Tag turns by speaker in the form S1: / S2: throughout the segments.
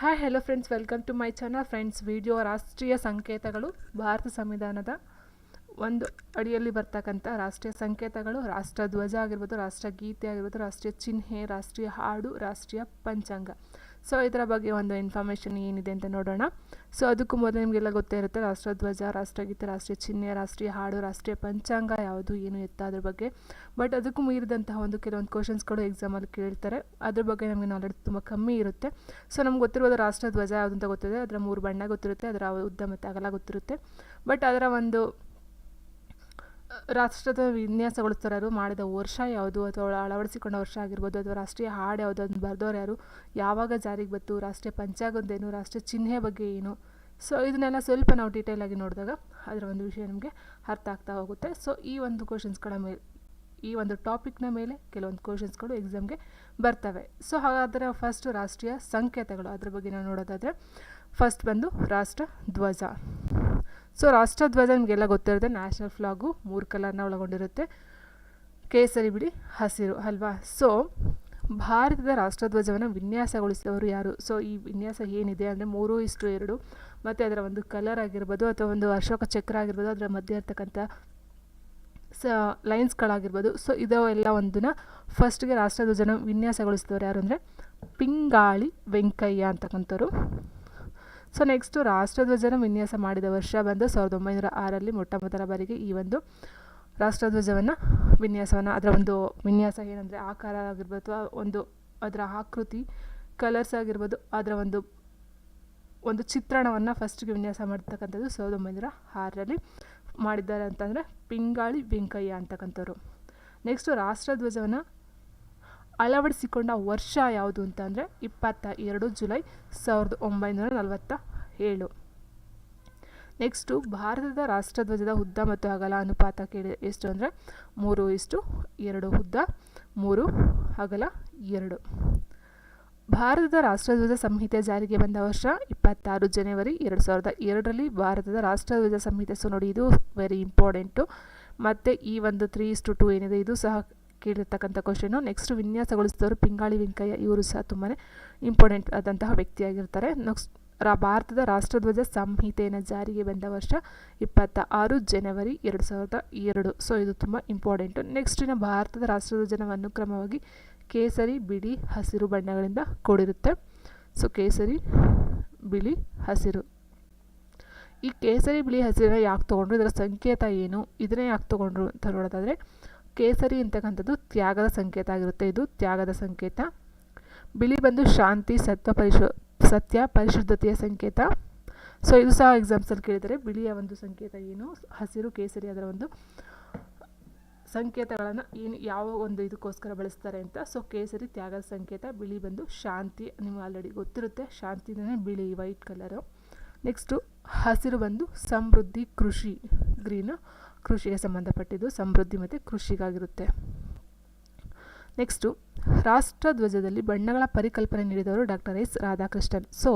S1: Hi hello friends welcome to my channel friends video ರಾಷ್ಟ್ರೀಯ ಸಂಕೇತಗಳು ಭಾರತ ಸಂವಿಧಾನದ ಒಂದು ಅಡಿಯಲ್ಲಿ ಬರ್ತಕ್ಕಂಥ ರಾಷ್ಟ್ರೀಯ ಸಂಕೇತಗಳು, ರಾಷ್ಟ್ರ ಧ್ವಜ ಆಗಿರ್ಬೋದು, ರಾಷ್ಟ್ರ ಗೀತೆ ಆಗಿರ್ಬೋದು, ರಾಷ್ಟ್ರೀಯ ಚಿಹ್ನೆ, ರಾಷ್ಟ್ರೀಯ ಹಾಡು, ರಾಷ್ಟ್ರೀಯ ಪಂಚಾಂಗ. ಸೊ ಇದರ ಬಗ್ಗೆ ಒಂದು ಇನ್ಫಾರ್ಮೇಷನ್ ಏನಿದೆ ಅಂತ ನೋಡೋಣ. ಸೊ ಅದಕ್ಕೂ ಮೊದಲು ನಿಮಗೆಲ್ಲ ಗೊತ್ತೇ ಇರುತ್ತೆ ರಾಷ್ಟ್ರಧ್ವಜ ರಾಷ್ಟ್ರಗೀತೆ ರಾಷ್ಟ್ರೀಯ ಚಿಹ್ನೆ, ರಾಷ್ಟ್ರೀಯ ಹಾಡು, ರಾಷ್ಟ್ರೀಯ ಪಂಚಾಂಗ, ಯಾವುದು, ಏನು ಎತ್ತ ಅದ್ರ ಬಗ್ಗೆ. ಬಟ್ ಅದಕ್ಕೂ ಮೀರಿದಂತಹ ಒಂದು ಕೆಲವೊಂದು ಕ್ವಶನ್ಸ್ಗಳು ಎಕ್ಸಾಮಲ್ಲಿ ಕೇಳ್ತಾರೆ. ಅದ್ರ ಬಗ್ಗೆ ನಮಗೆ ನಾಲೆಡ್ಜ್ ತುಂಬ ಕಮ್ಮಿ ಇರುತ್ತೆ. ಸೊ ನಮ್ಗೆ ಗೊತ್ತಿರೋದು ರಾಷ್ಟ್ರಧ್ವಜ ಯಾವುದು ಅಂತ ಗೊತ್ತಿದೆ. ಅದರ ಮೂರು ಬಣ್ಣ ಗೊತ್ತಿರುತ್ತೆ, ಅದರ ಉದ್ದ ಮತ್ತು ಅಗಲ ಗೊತ್ತಿರುತ್ತೆ. ಬಟ್ ಅದರ ಒಂದು ರಾಷ್ಟ್ರದ ವಿನ್ಯಾಸಗೊಳಿಸ್ತಾರೆ ಯಾರು? ಮಾಡಿದ ವರ್ಷ ಯಾವುದು? ಅಥವಾ ಅಳವಡಿಸಿಕೊಂಡ ವರ್ಷ ಆಗಿರ್ಬೋದು, ಅಥವಾ ರಾಷ್ಟ್ರೀಯ ಹಾಡು ಯಾವುದು ಅದನ್ನು ಬರೆದವ್ರು ಯಾರು? ಯಾವಾಗ ಜಾರಿಗೆ ಬಂತು? ರಾಷ್ಟ್ರೀಯ ಪಂಚಾಂಗದ್ದೇನು ರಾಷ್ಟ್ರೀಯ ಚಿಹ್ನೆ ಬಗ್ಗೆ ಏನು? ಸೊ ಇದನ್ನೆಲ್ಲ ಸ್ವಲ್ಪ ನಾವು ಡೀಟೇಲ್ ಆಗಿ ನೋಡಿದಾಗ ಅದರ ಒಂದು ವಿಷಯ ನಮಗೆ ಅರ್ಥ ಆಗ್ತಾ ಹೋಗುತ್ತೆ. ಸೊ ಈ ಒಂದು ಕ್ವಶನ್ಸ್ಗಳ ಮೇಲೆ ಈ ಒಂದು ಟಾಪಿಕ್ನ ಮೇಲೆ ಕೆಲವೊಂದು ಕ್ವಶನ್ಸ್ಗಳು ಎಕ್ಸಾಮ್ಗೆ ಬರ್ತವೆ. ಸೊ ಹಾಗಾದರೆ ಫಸ್ಟ್ ರಾಷ್ಟ್ರೀಯ ಸಂಕೇತಗಳು. ಅದ್ರ ಬಗ್ಗೆ ನಾವು ನೋಡೋದಾದರೆ ಫಸ್ಟ್ ಬಂದು ರಾಷ್ಟ್ರ ಧ್ವಜ. ಸೊ ರಾಷ್ಟ್ರಧ್ವಜ ನಿಮಗೆಲ್ಲ ಗೊತ್ತಿರುತ್ತೆ. ನ್ಯಾಷನಲ್ ಫ್ಲಾಗು ಮೂರು ಕಲರ್ನ ಒಳಗೊಂಡಿರುತ್ತೆ. ಕೇಸರಿ ಬಿಳಿ ಹಸಿರು, ಅಲ್ವಾ? ಸೊ ಭಾರತದ ರಾಷ್ಟ್ರಧ್ವಜವನ್ನು ವಿನ್ಯಾಸಗೊಳಿಸಿದವರು ಯಾರು? ಸೊ ಈ ವಿನ್ಯಾಸ ಏನಿದೆ ಅಂದರೆ ಮೂರು ಇಷ್ಟು ಎರಡು, ಮತ್ತು ಅದರ ಒಂದು ಕಲರ್ ಆಗಿರ್ಬೋದು, ಅಥವಾ ಒಂದು ಅಶೋಕ ಚಕ್ರ ಆಗಿರ್ಬೋದು, ಅದರ ಮಧ್ಯೆ ಇರ್ತಕ್ಕಂಥ ಸ ಲೈನ್ಸ್ಗಳಾಗಿರ್ಬೋದು ಸೊ ಇದೆಲ್ಲ ಒಂದನ್ನ ಫಸ್ಟ್ಗೆ ರಾಷ್ಟ್ರಧ್ವಜನ ವಿನ್ಯಾಸಗೊಳಿಸಿದವರು ಯಾರು ಅಂದರೆ ಪಿಂಗಾಳಿ ವೆಂಕಯ್ಯ ಅಂತಕ್ಕಂಥವ್ರು. ಸೊ ನೆಕ್ಸ್ಟು ರಾಷ್ಟ್ರಧ್ವಜನ ವಿನ್ಯಾಸ ಮಾಡಿದ ವರ್ಷ ಬಂದು ಸಾವಿರದ ಒಂಬೈನೂರ ಆರಲ್ಲಿ ಮೊಟ್ಟ ಮೊದಲ ಬಾರಿಗೆ ಈ ಒಂದು ರಾಷ್ಟ್ರಧ್ವಜವನ್ನು ವಿನ್ಯಾಸವನ್ನು ಅದರ ಒಂದು ವಿನ್ಯಾಸ ಏನಂದರೆ ಆಕಾರ ಆಗಿರ್ಬೋದು ಅಥವಾ ಒಂದು ಅದರ ಆಕೃತಿ ಕಲರ್ಸ್ ಆಗಿರ್ಬೋದು ಅದರ ಒಂದು ಒಂದು ಚಿತ್ರಣವನ್ನು ಫಸ್ಟ್ಗೆ ವಿನ್ಯಾಸ ಮಾಡ್ತಕ್ಕಂಥದ್ದು ಸಾವಿರದ ಒಂಬೈನೂರ ಆರರಲ್ಲಿ ಮಾಡಿದ್ದಾರೆ ಅಂತಂದರೆ ಪಿಂಗಾಳಿ ವೆಂಕಯ್ಯ ಅಂತಕ್ಕಂಥವ್ರು. ನೆಕ್ಸ್ಟು ರಾಷ್ಟ್ರಧ್ವಜವನ್ನು ಅಳವಡಿಸಿಕೊಂಡ ವರ್ಷ ಯಾವುದು ಅಂತಂದರೆ ಇಪ್ಪತ್ತ ಎರಡು ಜುಲೈ ಸಾವಿರದ ಒಂಬೈನೂರ ನಲವತ್ತ ಏಳು. ನೆಕ್ಸ್ಟು ಭಾರತದ ರಾಷ್ಟ್ರಧ್ವಜದ ಉದ್ದ ಮತ್ತು ಅಗಲ ಅನುಪಾತ ಕೇಳಿ ಎಷ್ಟು ಅಂದರೆ ಮೂರು ಇಷ್ಟು ಎರಡು ಉದ್ದ, ಮೂರು ಅಗಲ ಎರಡು. ಭಾರತದ ರಾಷ್ಟ್ರಧ್ವಜ ಸಂಹಿತೆ ಜಾರಿಗೆ ಬಂದ ವರ್ಷ ಇಪ್ಪತ್ತಾರು ಜನವರಿ ಎರಡು ಸಾವಿರದ ಎರಡರಲ್ಲಿ ಭಾರತದ ರಾಷ್ಟ್ರಧ್ವಜ ಸಂಹಿತೆ. ಸೊ ನೋಡಿ, ಇದು ವೆರಿ ಇಂಪಾರ್ಟೆಂಟು ಮತ್ತು ಈ ಒಂದು ತ್ರೀ ಇಸ್ಟು ಟು ಏನಿದೆ, ಇದು ಸಹ ಕೇಳಿರ್ತಕ್ಕಂಥ ಕ್ವಶನು ನೆಕ್ಸ್ಟ್ ವಿನ್ಯಾಸಗೊಳಿಸಿದವರು ಪಿಂಗಾಳಿ ವೆಂಕಯ್ಯ. ಇವರು ಸಹ ತುಂಬಾ ಇಂಪಾರ್ಟೆಂಟ್ ಆದಂತಹ ವ್ಯಕ್ತಿಯಾಗಿರ್ತಾರೆ. ನೆಕ್ಸ್ಟ್ ರಾ, ಭಾರತದ ರಾಷ್ಟ್ರಧ್ವಜ ಸಂಹಿತೆಯನ್ನು ಜಾರಿಗೆ ಬಂದ ವರ್ಷ ಇಪ್ಪತ್ತ ಆರು ಜನವರಿ ಎರಡು ಸಾವಿರದ ಎರಡು. ಸೊ ಇದು ತುಂಬ ಇಂಪಾರ್ಟೆಂಟು ನೆಕ್ಸ್ಟಿನ ಭಾರತದ ರಾಷ್ಟ್ರಧ್ವಜನವನ್ನು ಕ್ರಮವಾಗಿ ಕೇಸರಿ, ಬಿಳಿ, ಹಸಿರು ಬಣ್ಣಗಳಿಂದ ಕೂಡಿರುತ್ತೆ. ಸೊ ಕೇಸರಿ, ಬಿಳಿ, ಹಸಿರು. ಈ ಕೇಸರಿ, ಬಿಳಿ, ಹಸಿರನ್ನ ಯಾಕೆ ತೊಗೊಂಡ್ರು? ಇದರ ಸಂಕೇತ ಏನು? ಇದನ್ನೇ ಯಾಕೆ ತೊಗೊಂಡ್ರು ಅಂತ ನೋಡೋದಾದರೆ ಕೇಸರಿ ಅಂತಕ್ಕಂಥದ್ದು ತ್ಯಾಗದ ಸಂಕೇತ ಆಗಿರುತ್ತೆ. ಇದು ತ್ಯಾಗದ ಸಂಕೇತ. ಬಿಳಿ ಬಂದು ಶಾಂತಿ, ಸತ್ವ ಪರಿಶು, ಸತ್ಯ, ಪರಿಶುದ್ಧತೆಯ ಸಂಕೇತ. ಸೊ ಇದು ಸಹ ಎಕ್ಸಾಮ್ಸಲ್ಲಿ ಕೇಳಿದರೆ ಬಿಳಿಯ ಒಂದು ಸಂಕೇತ ಏನು? ಹಸಿರು, ಕೇಸರಿ ಅದರ ಒಂದು ಸಂಕೇತಗಳನ್ನು ಏನು ಯಾವ ಒಂದು ಇದಕ್ಕೋಸ್ಕರ ಬಳಸ್ತಾರೆ ಅಂತ. ಸೊ ಕೇಸರಿ ತ್ಯಾಗದ ಸಂಕೇತ, ಬಿಳಿ ಬಂದು ಶಾಂತಿ ನಿಮ್ಗೆ ಆಲ್ರೆಡಿ ಗೊತ್ತಿರುತ್ತೆ. ಶಾಂತಿನೇ ಬಿಳಿ ವೈಟ್ ಕಲರು ನೆಕ್ಸ್ಟು ಹಸಿರು ಬಂದು ಸಮೃದ್ಧಿ, ಕೃಷಿ ಗ್ರೀನು ಕೃಷಿಗೆ ಸಂಬಂಧಪಟ್ಟಿದ್ದು ಸಮೃದ್ಧಿ ಮತ್ತು ಕೃಷಿಗಾಗಿರುತ್ತೆ. ನೆಕ್ಸ್ಟು ರಾಷ್ಟ್ರಧ್ವಜದಲ್ಲಿ ಬಣ್ಣಗಳ ಪರಿಕಲ್ಪನೆ ನೀಡಿದವರು ಡಾಕ್ಟರ್ ಎಸ್ ರಾಧಾಕೃಷ್ಣನ್. ಸೊ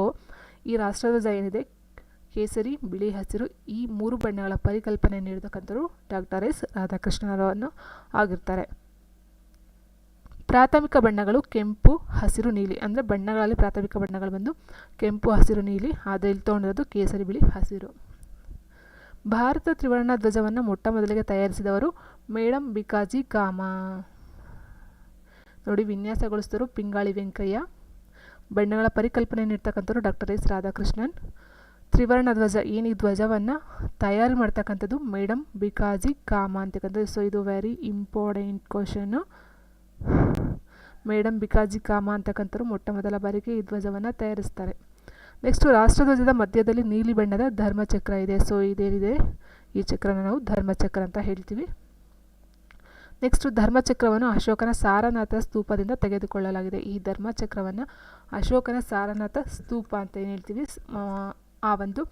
S1: ಈ ರಾಷ್ಟ್ರಧ್ವಜ ಏನಿದೆ? ಕೇಸರಿ, ಬಿಳಿ ಹಸಿರು ಈ ಮೂರು ಬಣ್ಣಗಳ ಪರಿಕಲ್ಪನೆ ನೀಡತಕ್ಕಂಥವರು ಡಾಕ್ಟರ್ ಎಸ್ ರಾಧಾಕೃಷ್ಣರನ್ನು ಆಗಿರ್ತಾರೆ. ಪ್ರಾಥಮಿಕ ಬಣ್ಣಗಳು ಕೆಂಪು, ಹಸಿರು, ನೀಲಿ. ಅಂದರೆ ಬಣ್ಣಗಳಲ್ಲಿ ಪ್ರಾಥಮಿಕ ಬಣ್ಣಗಳು ಬಂದು ಕೆಂಪು, ಹಸಿರು, ನೀಲಿ. ಆದರೆ ಇಲ್ಲಿ ತೊಗೊಂಡಿರೋದು ಕೇಸರಿ, ಬಿಳಿ, ಹಸಿರು. ಭಾರತ ತ್ರಿವರ್ಣ ಧ್ವಜವನ್ನು ಮೊಟ್ಟ ಮೊದಲಿಗೆ ತಯಾರಿಸಿದವರು ಮೇಡಮ್ ಬಿಕಾಜಿ ಕಾಮ ನೋಡಿ, ವಿನ್ಯಾಸಗೊಳಿಸಿದವರು ಪಿಂಗಾಳಿ ವೆಂಕಯ್ಯ. ಬಣ್ಣಗಳ ಪರಿಕಲ್ಪನೆ ನೀಡ್ತಕ್ಕಂಥವ್ರು ಡಾಕ್ಟರ್ ಎಸ್ ರಾಧಾಕೃಷ್ಣನ್. ತ್ರಿವರ್ಣ ಧ್ವಜ ಏನು ಈ ಧ್ವಜವನ್ನು ತಯಾರು ಮಾಡ್ತಕ್ಕಂಥದ್ದು ಮೇಡಮ್ ಬಿಕಾಜಿ ಕಾಮ ಅಂತಕ್ಕಂಥದ್ದು. ಸೊ ಇದು very important question madam Bhikaiji Cama ಅಂತಕ್ಕಂಥವ್ರು ಮೊಟ್ಟ ಮೊದಲ ಬಾರಿಗೆ ಈ ಧ್ವಜವನ್ನು ತಯಾರಿಸ್ತಾರೆ. ನೆಕ್ಸ್ಟು ರಾಷ್ಟ್ರಧ್ವಜದ ಮಧ್ಯದಲ್ಲಿ ನೀಲಿ ಬಣ್ಣದ ಧರ್ಮಚಕ್ರ ಇದೆ. ಸೊ ಇದೇನಿದೆ? ಈ ಚಕ್ರನ ನಾವು ಧರ್ಮಚಕ್ರ ಅಂತ ಹೇಳ್ತೀವಿ. ನೆಕ್ಸ್ಟು ಧರ್ಮಚಕ್ರವನ್ನು ಅಶೋಕನ ಸಾರನಾಥ ಸ್ತೂಪದಿಂದ ತೆಗೆದುಕೊಳ್ಳಲಾಗಿದೆ. ಈ ಧರ್ಮಚಕ್ರವನ್ನು ಅಶೋಕನ ಸಾರನಾಥ ಸ್ತೂಪ ಅಂತ ಏನು ಹೇಳ್ತೀವಿ? ಆ ಒಂದು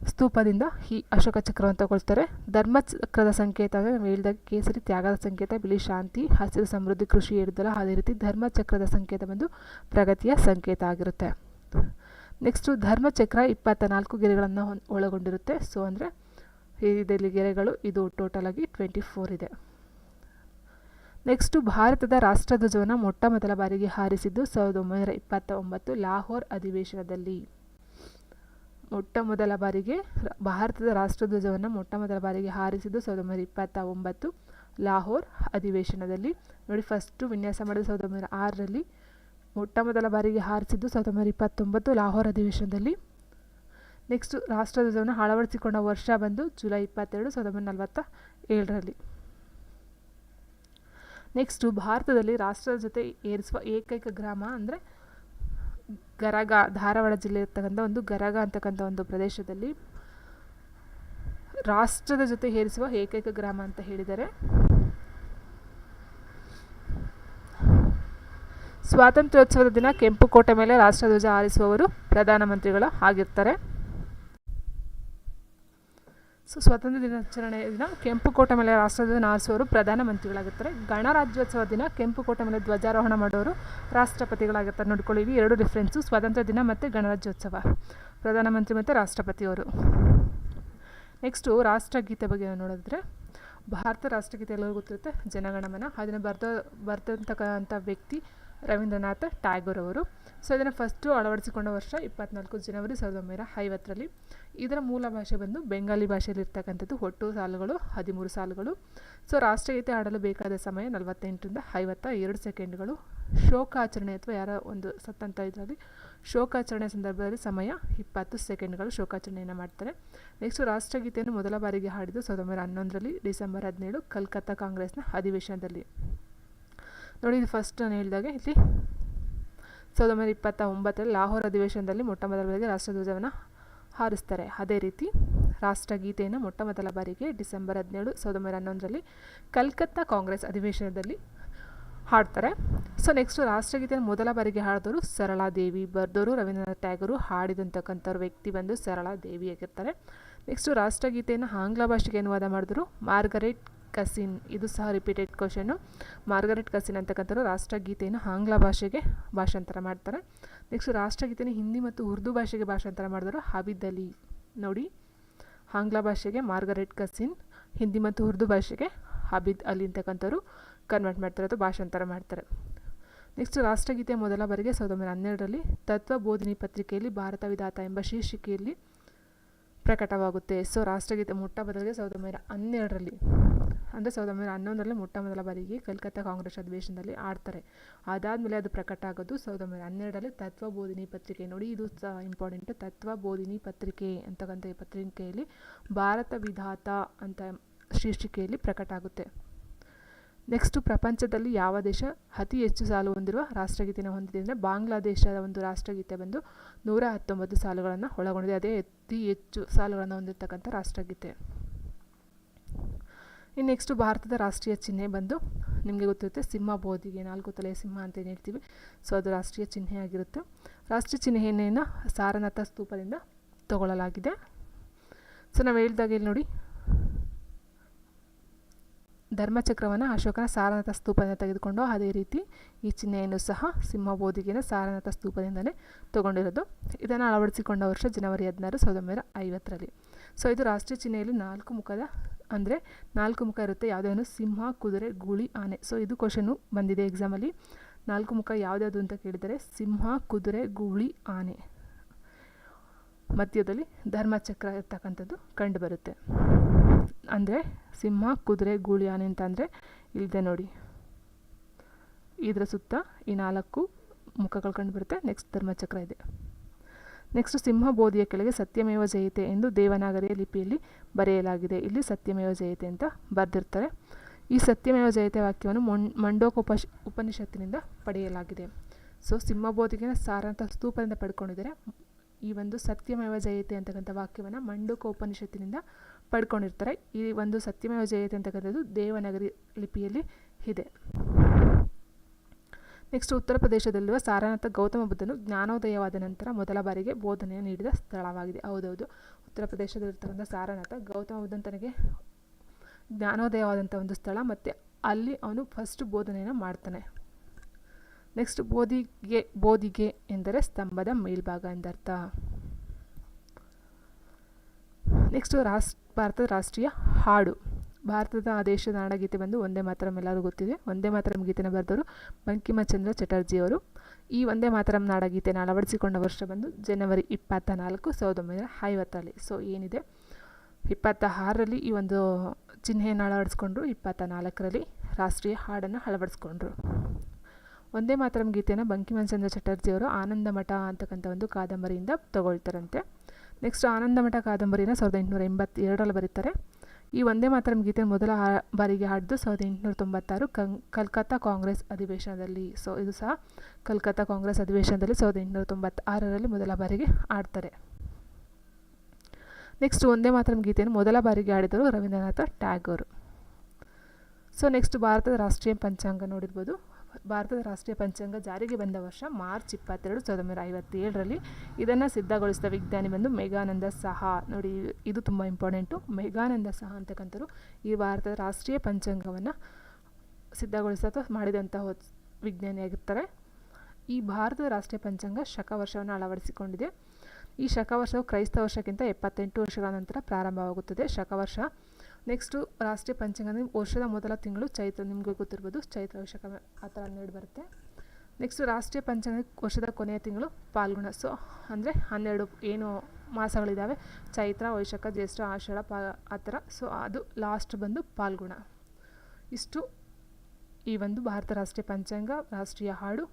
S1: ಸ್ತೂಪದಿಂದ ಈ ಅಶೋಕ ಚಕ್ರವನ್ನು ತಗೊಳ್ತಾರೆ. ಧರ್ಮಚಕ್ರದ ಸಂಕೇತ ಅಂದರೆ ನಾವು ಹೇಳಿದಾಗ ಕೇಸರಿ ತ್ಯಾಗದ ಸಂಕೇತ, ಬಿಳಿ ಶಾಂತಿ ಹಸಿರು ಸಮೃದ್ಧಿ, ಕೃಷಿ ಹೇಳಿದಲ್ಲ ಅದೇ ರೀತಿ ಧರ್ಮಚಕ್ರದ ಸಂಕೇತ ಬಂದು ಪ್ರಗತಿಯ ಸಂಕೇತ ಆಗಿರುತ್ತೆ. ನೆಕ್ಸ್ಟು ಧರ್ಮಚಕ್ರ ಇಪ್ಪತ್ತ ನಾಲ್ಕು ಗೆರೆಗಳನ್ನು ಒಳಗೊಂಡಿರುತ್ತೆ. ಸೊ ಅಂದರೆ ಇದರಲ್ಲಿ ಗೆರೆಗಳು, ಇದು ಟೋಟಲಾಗಿ ಟ್ವೆಂಟಿ ಫೋರ್ ಇದೆ. ನೆಕ್ಸ್ಟು ಭಾರತದ ರಾಷ್ಟ್ರಧ್ವಜವನ್ನು ಮೊಟ್ಟ ಮೊದಲ ಬಾರಿಗೆ ಹಾರಿಸಿದ್ದು ಸಾವಿರದ ಒಂಬೈನೂರ ಇಪ್ಪತ್ತ ಒಂಬತ್ತು ಲಾಹೋರ್ ಅಧಿವೇಶನದಲ್ಲಿ. ಮೊಟ್ಟ ಮೊದಲ ಬಾರಿಗೆ ಭಾರತದ ರಾಷ್ಟ್ರಧ್ವಜವನ್ನು ಮೊಟ್ಟ ಮೊದಲ ಬಾರಿಗೆ ಹಾರಿಸಿದ್ದು ಸಾವಿರದ ಒಂಬೈನೂರ ಇಪ್ಪತ್ತ ಒಂಬತ್ತು ಲಾಹೋರ್ ಅಧಿವೇಶನದಲ್ಲಿ. ನೋಡಿ ಫಸ್ಟು ವಿನ್ಯಾಸ ಮಾಡಿದ ಸಾವಿರದ ಒಂಬೈನೂರ ಆರರಲ್ಲಿ ಮೊಟ್ಟ ಮೊದಲ ಬಾರಿಗೆ ಹಾರಿಸಿದ್ದು ಸಾವಿರದ ಒಂಬೈನೂರ ಇಪ್ಪತ್ತೊಂಬತ್ತು ಲಾಹೋರ್ ಅಧಿವೇಶನದಲ್ಲಿ. ನೆಕ್ಸ್ಟು ರಾಷ್ಟ್ರಧ್ವಜವನ್ನು ಅಳವಡಿಸಿಕೊಂಡ ವರ್ಷ ಬಂದು ಜುಲೈ ಇಪ್ಪತ್ತೆರಡು, ಸಾವಿರದ ಒಂಬೈನೂರ ನಲವತ್ತ ಏಳರಲ್ಲಿ. ನೆಕ್ಸ್ಟು ಭಾರತದಲ್ಲಿ ರಾಷ್ಟ್ರದ ಜೊತೆ ಏರಿಸುವ ಏಕೈಕ ಗ್ರಾಮ ಅಂದರೆ ಗರಗ, ಧಾರವಾಡ ಜಿಲ್ಲೆ ಇರ್ತಕ್ಕಂಥ ಒಂದು ಗರಗ ಅಂತಕ್ಕಂಥ ಒಂದು ಪ್ರದೇಶದಲ್ಲಿ ರಾಷ್ಟ್ರದ ಜೊತೆ ಏರಿಸುವ ಏಕೈಕ ಗ್ರಾಮ ಅಂತ ಹೇಳಿದರೆ ಸ್ವಾತಂತ್ರ್ಯೋತ್ಸವದ ದಿನ ಕೆಂಪುಕೋಟೆ ಮೇಲೆ ರಾಷ್ಟ್ರಧ್ವಜ ಹಾರಿಸುವವರು ಪ್ರಧಾನಮಂತ್ರಿಗಳು ಆಗಿರ್ತಾರೆ. ಸೊ, ಸ್ವಾತಂತ್ರ್ಯ ದಿನಾಚರಣೆ ದಿನ ಕೆಂಪುಕೋಟೆ ಮೇಲೆ ರಾಷ್ಟ್ರಧ್ವಜ ಹಾರಿಸುವವರು ಪ್ರಧಾನಮಂತ್ರಿಗಳಾಗಿರ್ತಾರೆ. ಗಣರಾಜ್ಯೋತ್ಸವ ದಿನ ಕೆಂಪುಕೋಟೆ ಮೇಲೆ ಧ್ವಜಾರೋಹಣ ಮಾಡೋರು ರಾಷ್ಟ್ರಪತಿಗಳಾಗಿರ್ತಾರೆ. ನೋಡ್ಕೊಳ್ಳಿ ಎರಡು ಡಿಫ್ರೆನ್ಸು ಸ್ವಾತಂತ್ರ್ಯ ದಿನ ಮತ್ತು ಗಣರಾಜ್ಯೋತ್ಸವ. ಪ್ರಧಾನಮಂತ್ರಿ ಮತ್ತು ರಾಷ್ಟ್ರಪತಿಯವರು. ನೆಕ್ಸ್ಟು ರಾಷ್ಟ್ರಗೀತೆ ಬಗ್ಗೆ ನೋಡಿದ್ರೆ, ಭಾರತ ರಾಷ್ಟ್ರಗೀತೆ ಎಲ್ಲರಿಗೂ ಗೊತ್ತಿರುತ್ತೆ, ಜನಗಣಮನ. ಅದನ್ನು ಬರ್ದ ಬರೆದಂತಕ್ಕಂಥ ವ್ಯಕ್ತಿ ರವೀಂದ್ರನಾಥ ಟ್ಯಾಗೋರ್ ಅವರು. ಸೊ, ಇದನ್ನು ಫಸ್ಟು ಅಳವಡಿಸಿಕೊಂಡ ವರ್ಷ ಇಪ್ಪತ್ನಾಲ್ಕು ಜನವರಿ ಸಾವಿರದ ಒಂಬೈನೂರ ಐವತ್ತರಲ್ಲಿ. ಇದರ ಮೂಲ ಭಾಷೆ ಬಂದು ಬೆಂಗಾಲಿ ಭಾಷೆಯಲ್ಲಿ ಇರ್ತಕ್ಕಂಥದ್ದು ಒಟ್ಟು ಸಾಲುಗಳು, ಹದಿಮೂರು ಸಾಲುಗಳು. ಸೊ, ರಾಷ್ಟ್ರಗೀತೆ ಹಾಡಲು ಬೇಕಾದ ಸಮಯ ನಲವತ್ತೆಂಟರಿಂದ ಐವತ್ತ ಎರಡು ಸೆಕೆಂಡ್ಗಳು. ಶೋಕಾಚರಣೆ ಅಥವಾ ಯಾರ ಒಂದು ಸತ್ತಂತ ಇದರಲ್ಲಿ ಶೋಕಾಚರಣೆ ಸಂದರ್ಭದಲ್ಲಿ ಸಮಯ ಇಪ್ಪತ್ತು ಸೆಕೆಂಡ್ಗಳು ಶೋಕಾಚರಣೆಯನ್ನು ಮಾಡ್ತಾರೆ. ನೆಕ್ಸ್ಟು ರಾಷ್ಟ್ರಗೀತೆಯನ್ನು ಮೊದಲ ಬಾರಿಗೆ ಹಾಡಿದ್ದು ಸಾವಿರದ ಒಂಬೈನೂರ ಹನ್ನೊಂದರಲ್ಲಿ ಡಿಸೆಂಬರ್ ಹದಿನೇಳು ಕಲ್ಕತ್ತಾ ಕಾಂಗ್ರೆಸ್ನ ಅಧಿವೇಶನದಲ್ಲಿ. ನೋಡಿ, ಇದು ಫಸ್ಟ್ ನಾನು ಹೇಳಿದಾಗೆ, ಇಲ್ಲಿ ಸಾವಿರದ ಒಂಬೈನೂರ ಇಪ್ಪತ್ತ ಒಂಬತ್ತರಲ್ಲಿ ಲಾಹೋರ್ ಅಧಿವೇಶನದಲ್ಲಿ ಮೊಟ್ಟ ಮೊದಲ ಬಾರಿಗೆ ರಾಷ್ಟ್ರಧ್ವಜವನ್ನು ಹಾರಿಸ್ತಾರೆ. ಅದೇ ರೀತಿ ರಾಷ್ಟ್ರಗೀತೆಯನ್ನು ಮೊಟ್ಟ ಮೊದಲ ಬಾರಿಗೆ ಡಿಸೆಂಬರ್ ಹದಿನೇಳು, ಸಾವಿರದ ಒಂಬೈನೂರ ಹನ್ನೊಂದರಲ್ಲಿ ಕಲ್ಕತ್ತಾ ಕಾಂಗ್ರೆಸ್ ಅಧಿವೇಶನದಲ್ಲಿ ಹಾಡ್ತಾರೆ. ಸೊ ನೆಕ್ಸ್ಟು ರಾಷ್ಟ್ರಗೀತೆಯನ್ನು ಮೊದಲ ಬಾರಿಗೆ ಹಾಡಿದವರು ಸರಳಾ ದೇವಿ ಬರೆದವರು ರವೀಂದ್ರನಾಥ್ ಟ್ಯಾಗೂರು, ಹಾಡಿದಂತಕ್ಕಂಥವ್ರ ವ್ಯಕ್ತಿ ಬಂದು ಸರಳಾ ದೇವಿ ಆಗಿರ್ತಾರೆ. ನೆಕ್ಸ್ಟು ರಾಷ್ಟ್ರಗೀತೆಯನ್ನು ಆಂಗ್ಲ ಭಾಷೆಗೆ ಅನುವಾದ ಮಾಡಿದ್ರು ಮಾರ್ಗರೆಟ್ ಕಸಿನ್, ಇದು ಸಹ ರಿಪೀಟೆಡ್ ಕ್ವಶನು ಮಾರ್ಗರೆಟ್ ಕಸಿನ್ ಅಂತಕ್ಕಂಥವ್ರು ರಾಷ್ಟ್ರಗೀತೆಯನ್ನು ಆಂಗ್ಲ ಭಾಷೆಗೆ ಭಾಷಾಂತರ ಮಾಡ್ತಾರೆ. ನೆಕ್ಸ್ಟ್ ರಾಷ್ಟ್ರಗೀತೆಯನ್ನು ಹಿಂದಿ ಮತ್ತು ಉರ್ದು ಭಾಷೆಗೆ ಭಾಷಾಂತರ ಮಾಡಿದವರು ಹಾಬಿದ್ ಅಲಿ. ನೋಡಿ, ಆಂಗ್ಲ ಭಾಷೆಗೆ ಮಾರ್ಗರೆಟ್ ಕಸಿನ್, ಹಿಂದಿ ಮತ್ತು ಉರ್ದು ಭಾಷೆಗೆ ಹಾಬಿದ್ ಅಲಿ ಅಂತಕ್ಕಂಥವ್ರು ಕನ್ವರ್ಟ್ ಮಾಡ್ತಾರೆ ಅಥವಾ ಭಾಷಾಂತರ ಮಾಡ್ತಾರೆ. ನೆಕ್ಸ್ಟ್ ರಾಷ್ಟ್ರಗೀತೆ ಮೊದಲ ಬಾರಿಗೆ ಸಾವಿರದ ಒಂಬೈನೂರ ಹನ್ನೆರಡರಲ್ಲಿ ತತ್ವ ಬೋಧನೆ ಪತ್ರಿಕೆಯಲ್ಲಿ ಭಾರತ ವಿಧಾತ ಎಂಬ ಶೀರ್ಷಿಕೆಯಲ್ಲಿ ಪ್ರಕಟವಾಗುತ್ತೆ. ಸೊ ರಾಷ್ಟ್ರಗೀತೆ ಮೊಟ್ಟ ಮೊದಲಿಗೆ ಸಾವಿರದ ಒಂಬೈನೂರ ಹನ್ನೆರಡರಲ್ಲಿ. ಅಂದರೆ ಸಾವಿರದ ಒಂಬೈನೂರ ಹನ್ನೊಂದರಲ್ಲಿ ಮೊಟ್ಟ ಮೊದಲ ಬಾರಿಗೆ ಕಲ್ಕತ್ತಾ ಕಾಂಗ್ರೆಸ್ ಅಧಿವೇಶನದಲ್ಲಿ ಆಡ್ತಾರೆ. ಅದಾದಮೇಲೆ ಅದು ಪ್ರಕಟ ಆಗೋದು ಸಾವಿರದ ಒಂಬೈನೂರ ಹನ್ನೆರಡರಲ್ಲಿ ತತ್ವ ಬೋಧಿನಿ ಪತ್ರಿಕೆ. ನೋಡಿ, ಇದು ಸಹ ಇಂಪಾರ್ಟೆಂಟ್ ತತ್ವ ಬೋಧಿನಿ ಪತ್ರಿಕೆ ಅಂತಕ್ಕಂಥ ಪತ್ರಿಕೆಯಲ್ಲಿ ಭಾರತ ವಿಧಾತ ಅಂತ ಶೀರ್ಷಿಕೆಯಲ್ಲಿ ಪ್ರಕಟ ಆಗುತ್ತೆ. ನೆಕ್ಸ್ಟು ಪ್ರಪಂಚದಲ್ಲಿ ಯಾವ ದೇಶ ಅತಿ ಹೆಚ್ಚು ಸಾಲು ಹೊಂದಿರುವ ರಾಷ್ಟ್ರಗೀತೆನ ಹೊಂದಿದೆ ಅಂದರೆ ಬಾಂಗ್ಲಾದೇಶದ ಒಂದು ರಾಷ್ಟ್ರಗೀತೆ ಬಂದು ನೂರ ಹತ್ತೊಂಬತ್ತು ಸಾಲುಗಳನ್ನು ಒಳಗೊಂಡಿದೆ. ಅದೇ ಅತಿ ಹೆಚ್ಚು ಸಾಲುಗಳನ್ನು ಹೊಂದಿರತಕ್ಕಂಥ ರಾಷ್ಟ್ರಗೀತೆ. ಇನ್ನು ನೆಕ್ಸ್ಟು ಭಾರತದ ರಾಷ್ಟ್ರೀಯ ಚಿಹ್ನೆ ಬಂದು ನಿಮಗೆ ಗೊತ್ತಿರುತ್ತೆ ಸಿಂಹ ಬೋಧಿಗೆ, ನಾಲ್ಕು ತಲೆಯ ಸಿಂಹ ಅಂತ ಏನು ಹೇಳ್ತೀವಿ. ಸೊ ಅದು ರಾಷ್ಟ್ರೀಯ ಚಿಹ್ನೆ ಆಗಿರುತ್ತೆ. ರಾಷ್ಟ್ರೀಯ ಚಿಹ್ನೆಯನ್ನು ಸಾರನಾಥ ಸ್ತೂಪದಿಂದ ತಗೊಳ್ಳಲಾಗಿದೆ. ಸೊ ನಾವು ಹೇಳ್ದಾಗ ಇಲ್ಲಿ ನೋಡಿ. ಧರ್ಮಚಕ್ರವನ್ನು ಅಶೋಕನ ಸಾರನಾಥ ಸ್ತೂಪದಿಂದ ತೆಗೆದುಕೊಂಡು ಅದೇ ರೀತಿ ಈ ಚಿಹ್ನೆಯನ್ನು ಸಹ ಸಿಂಹ ಬೋಧಿಗೆನ ಸಾರನಾಥ ಸ್ತೂಪದಿಂದಲೇ ತೊಗೊಂಡಿರೋದು. ಇದನ್ನು ಅಳವಡಿಸಿಕೊಂಡ ವರ್ಷ ಜನವರಿ ಹದಿನಾರು, ಸಾವಿರದ ಒಂಬೈನೂರ ಐವತ್ತರಲ್ಲಿ. ಸೊ ಇದು ರಾಷ್ಟ್ರೀಯ ಚಿಹ್ನೆಯಲ್ಲಿ ನಾಲ್ಕು ಮುಖದ ಅಂದರೆ ನಾಲ್ಕು ಮುಖ ಇರುತ್ತೆ. ಯಾವುದೇನು ಸಿಂಹ, ಕುದುರೆ, ಗೂಳಿ, ಆನೆ. ಸೊ ಇದು ಕ್ವಶನು ಬಂದಿದೆ ಎಕ್ಸಾಮಲ್ಲಿ ನಾಲ್ಕು ಮುಖ ಯಾವುದ್ಯಾವುದು ಅಂತ ಕೇಳಿದರೆ ಸಿಂಹ, ಕುದುರೆ, ಗೂಳಿ, ಆನೆ. ಮಧ್ಯದಲ್ಲಿ ಧರ್ಮಚಕ್ರ ಇರ್ತಕ್ಕಂಥದ್ದು ಕಂಡುಬರುತ್ತೆ ಅಂದರೆ ಸಿಂಹ, ಕುದುರೆ, ಗೂಳಿ, ಆನೆ ಅಂತ ಅಂದರೆ ಇಲ್ಲಿದೆ ನೋಡಿ. ಇದರ ಸುತ್ತ ಈ ನಾಲ್ಕು ಮುಖಗಳು ಕಂಡುಬರುತ್ತೆ ನೆಕ್ಸ್ಟ್ ಧರ್ಮಚಕ್ರ ಇದೆ. ನೆಕ್ಸ್ಟ್ ಸಿಂಹಬೋಧಿಯ ಕೆಳಗೆ ಸತ್ಯಮೇವ ಜಯತೆ ಎಂದು ದೇವನಾಗರಿಯ ಲಿಪಿಯಲ್ಲಿ ಬರೆಯಲಾಗಿದೆ. ಇಲ್ಲಿ ಸತ್ಯಮೇವ ಜಯತೆ ಅಂತ ಬರೆದಿರ್ತಾರೆ. ಈ ಸತ್ಯಮೇವ ಜಯತೆ ವಾಕ್ಯವನ್ನು ಮಂಡೋಕ ಉಪಶ್ ಉಪನಿಷತ್ತಿನಿಂದ ಪಡೆಯಲಾಗಿದೆ. ಸೊ ಸಿಂಹ ಬೋಧಿಗೆನ ಸಾರಾಂತ ಸ್ತೂಪದಿಂದ ಪಡ್ಕೊಂಡಿದ್ದಾರೆ. ಈ ಒಂದು ಸತ್ಯಮೇವ ಜಯತೆ ಅಂತಕ್ಕಂಥ ವಾಕ್ಯವನ್ನು ಮಂಡೂಕ ಉಪನಿಷತ್ತಿನಿಂದ ಪಡ್ಕೊಂಡಿರ್ತಾರೆ. ಈ ಒಂದು ಸತ್ಯಮೇವ ಜಯತೆ ಅಂತಕ್ಕಂಥದ್ದು ದೇವನಗರಿ ಲಿಪಿಯಲ್ಲಿ ಇದೆ. ನೆಕ್ಸ್ಟ್ ಉತ್ತರ ಪ್ರದೇಶದಲ್ಲಿರುವ ಸಾರನಾಥ ಗೌತಮ ಬುದ್ಧನು ಜ್ಞಾನೋದಯವಾದ ನಂತರ ಮೊದಲ ಬಾರಿಗೆ ಬೋಧನೆಯನ್ನು ನೀಡಿದ ಸ್ಥಳವಾಗಿದೆ. ಹೌದೌದು. ಉತ್ತರ ಪ್ರದೇಶದಲ್ಲಿರ್ತಕ್ಕಂಥ ಸಾರನಾಥ ಗೌತಮ ಬುದ್ಧನ ತನಗೆ ಜ್ಞಾನೋದಯವಾದಂಥ ಒಂದು ಸ್ಥಳ ಮತ್ತು ಅಲ್ಲಿ ಅವನು ಫಸ್ಟ್ ಬೋಧನೆಯನ್ನು ಮಾಡ್ತಾನೆ. ನೆಕ್ಸ್ಟ್ ಬೋಧಿಗೆ ಬೋಧಿಗೆ ಎಂದರೆ ಸ್ತಂಭದ ಮೇಲ್ಭಾಗ ಎಂದರ್ಥ. ನೆಕ್ಸ್ಟ್ ರಾಷ್ಟ್ರ, ಭಾರತದ ರಾಷ್ಟ್ರೀಯ ಹಾಡು. ಭಾರತದ ದೇಶದ ನಾಡಗೀತೆ ಬಂದು ಒಂದೇ ಮಾತರಂ ಎಲ್ಲರೂ ಗೊತ್ತಿದೆ. ಒಂದೇ ಮಾತರಂ ಗೀತೆನ ಬರೆದವರು ಬಂಕಿಮಚಂದ್ರ ಚಟರ್ಜಿ ಅವರು. ಈ ಒಂದೇ ಮಾತರಂ ನಾಡಗೀತೆನ ಅಳವಡಿಸಿಕೊಂಡ ವರ್ಷ ಬಂದು ಜನವರಿ ಇಪ್ಪತ್ತ ನಾಲ್ಕು ಸಾವಿರದ ಒಂಬೈನೂರ ಐವತ್ತರಲ್ಲಿ. ಸೊ, ಏನಿದೆ? ಇಪ್ಪತ್ತ ಆರರಲ್ಲಿ ಈ ಒಂದು ಚಿಹ್ನೆಯನ್ನು ಅಳವಡಿಸ್ಕೊಂಡ್ರು. ಇಪ್ಪತ್ತ ನಾಲ್ಕರಲ್ಲಿ ರಾಷ್ಟ್ರೀಯ ಹಾಡನ್ನು ಅಳವಡಿಸ್ಕೊಂಡ್ರು. ಒಂದೇ ಮಾತರಂ ಗೀತೆನ ಬಂಕಿಮಚಂದ್ರ ಚಟರ್ಜಿ ಅವರು ಆನಂದ ಮಠ ಅಂತಕ್ಕಂಥ ಒಂದು ಕಾದಂಬರಿಯಿಂದ ತಗೊಳ್ತಾರಂತೆ. ನೆಕ್ಸ್ಟ್ ಆನಂದ ಮಠ ಕಾದಂಬರಿನ ಸಾವಿರದ ಎಂಟುನೂರ ಎಂಬತ್ತೆರಡರಲ್ಲಿ ಬರೀತಾರೆ. ಈ ಒಂದೇ ಮಾತರಂ ಗೀತೆ ಮೊದಲ ಬಾರಿಗೆ ಹಾಡಿದ್ದು ಸಾವಿರದ ಎಂಟುನೂರ ತೊಂಬತ್ತಾರು ಕಂ, ಕಲ್ಕತ್ತಾ ಕಾಂಗ್ರೆಸ್ ಅಧಿವೇಶನದಲ್ಲಿ. ಸೊ, ಇದು ಸಹ ಕಲ್ಕತ್ತಾ ಕಾಂಗ್ರೆಸ್ ಅಧಿವೇಶನದಲ್ಲಿ ಸಾವಿರದ ಎಂಟುನೂರ ತೊಂಬತ್ತಾರರಲ್ಲಿ ಮೊದಲ ಬಾರಿಗೆ ಆಡ್ತಾರೆ ನೆಕ್ಸ್ಟ್ ಒಂದೇ ಮಾತರಂ ಗೀತೆಯನ್ನು ಮೊದಲ ಬಾರಿಗೆ ಆಡಿದರು ರವೀಂದ್ರನಾಥ ಟ್ಯಾಗೋರ್. ಸೊ, ನೆಕ್ಸ್ಟ್ ಭಾರತದ ರಾಷ್ಟ್ರೀಯ ಪಂಚಾಂಗ ನೋಡಿರ್ಬೋದು. ಭಾರತದ ರಾಷ್ಟ್ರೀಯ ಪಂಚಾಂಗ ಜಾರಿಗೆ ಬಂದ ವರ್ಷ ಮಾರ್ಚ್ ಇಪ್ಪತ್ತೆರಡು ಸಾವಿರದ ಒಂಬೈನೂರ ಐವತ್ತೇಳರಲ್ಲಿ ಇದನ್ನು ಸಿದ್ಧಗೊಳಿಸಿದ ವಿಜ್ಞಾನಿ ಬಂದು ಮೇಘಾನಂದ ಸಹಾ. ನೋಡಿ, ಇದು ತುಂಬ ಇಂಪಾರ್ಟೆಂಟು ಮೇಘಾನಂದ ಸಹಾ ಅಂತಕ್ಕಂಥವ್ರು ಈ ಭಾರತದ ರಾಷ್ಟ್ರೀಯ ಪಂಚಾಂಗವನ್ನು ಅಥವಾ ಮಾಡಿದಂತಹ ವಿಜ್ಞಾನಿಯಾಗಿರ್ತಾರೆ ಈ ಭಾರತದ ರಾಷ್ಟ್ರೀಯ ಪಂಚಾಂಗ ಶಕ ವರ್ಷವನ್ನು ಅಳವಡಿಸಿಕೊಂಡಿದೆ. ಈ ಶಕವರ್ಷವು ಕ್ರೈಸ್ತ ವರ್ಷಕ್ಕಿಂತ ಎಪ್ಪತ್ತೆಂಟು ವರ್ಷಗಳ ನಂತರ ಪ್ರಾರಂಭವಾಗುತ್ತದೆ. ಶಕವರ್ಷ ನೆಕ್ಸ್ಟು ರಾಷ್ಟ್ರೀಯ ಪಂಚಾಂಗ ವರ್ಷದ ಮೊದಲ ತಿಂಗಳು ಚೈತ್ರ, ನಿಮಗೆ ಗೊತ್ತಿರ್ಬೋದು ಚೈತ್ರ ವೈಶಾಖ ಆ ಥರ ಹನ್ನೆರಡು ಬರುತ್ತೆ. ನೆಕ್ಸ್ಟು ರಾಷ್ಟ್ರೀಯ ಪಂಚಾಂಗ ವರ್ಷದ ಕೊನೆಯ ತಿಂಗಳು ಪಾಲ್ಗುಣ. ಸೊ ಅಂದರೆ ಹನ್ನೆರಡು ಏನು ಮಾಸಗಳಿದ್ದಾವೆ ಚೈತ್ರ ವೈಶಾಖ ಜ್ಯೇಷ್ಠ, ಆಷಾಢ, ಪಾ ಆ ಥರ. ಸೊ ಅದು ಲಾಸ್ಟ್ ಬಂದು ಪಾಲ್ಗುಣ. ಇಷ್ಟು ಈ ಒಂದು ಭಾರತ ರಾಷ್ಟ್ರೀಯ ಪಂಚಾಂಗ, ರಾಷ್ಟ್ರೀಯ ಹಾಡು,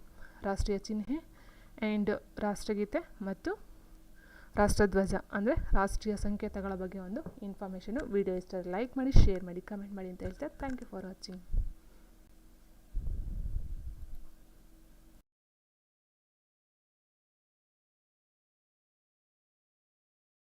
S1: ರಾಷ್ಟ್ರೀಯ ಚಿಹ್ನೆ ಆ್ಯಂಡ್ ರಾಷ್ಟ್ರಗೀತೆ ಮತ್ತು ರಾಷ್ಟ್ರಧ್ವಜ, ಅಂದರೆ ರಾಷ್ಟ್ರೀಯ ಸಂಕೇತಗಳ ಬಗ್ಗೆ ಒಂದು ಇನ್ಫಾರ್ಮೇಷನು ವಿಡಿಯೋ ಇಷ್ಟ ಲೈಕ್ ಮಾಡಿ ಶೇರ್ ಮಾಡಿ ಕಮೆಂಟ್ ಮಾಡಿ ಅಂತ ಹೇಳ್ತಾರೆ. Thank you for watching